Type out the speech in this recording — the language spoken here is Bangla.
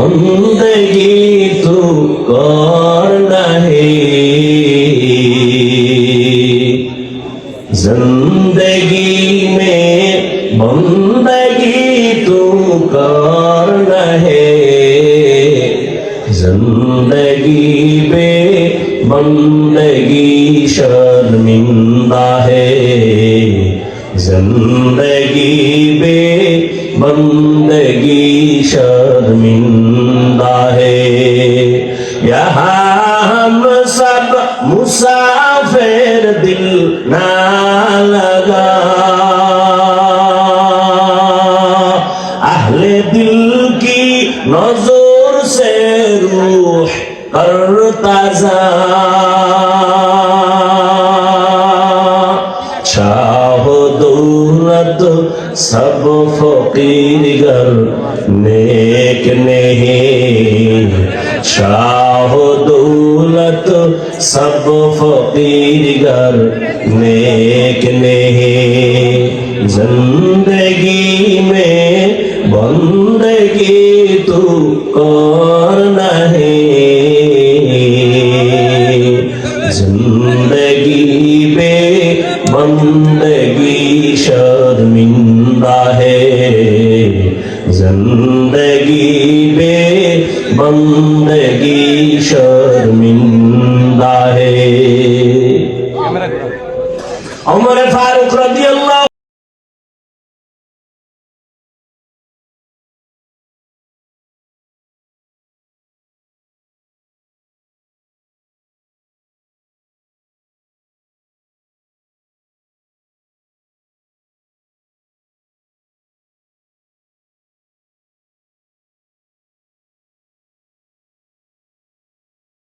बंदगी तू करना है ज़िंदगी में बंदगी तू करना है ज़िंदगी बे बंदगी शर्मिंदा है ज़िंदगी बे बंदगी शर्मिंदा মুসাফের দিল না লাগা। আহলে দিল কি নজর সে রুহ কর তাজা। চাহ দৌলত সব ফকির গর নেক নেহি। চাহ सब फकीर गर नेक नहीं जिंदगी में बंदगी तू करना है जिंदगी पे बंदगी शर्मिंदा है জিন্দগি বে বন্দগি শর্মিন্দা হে উমর ফারুক রাদিয়াল্লাহু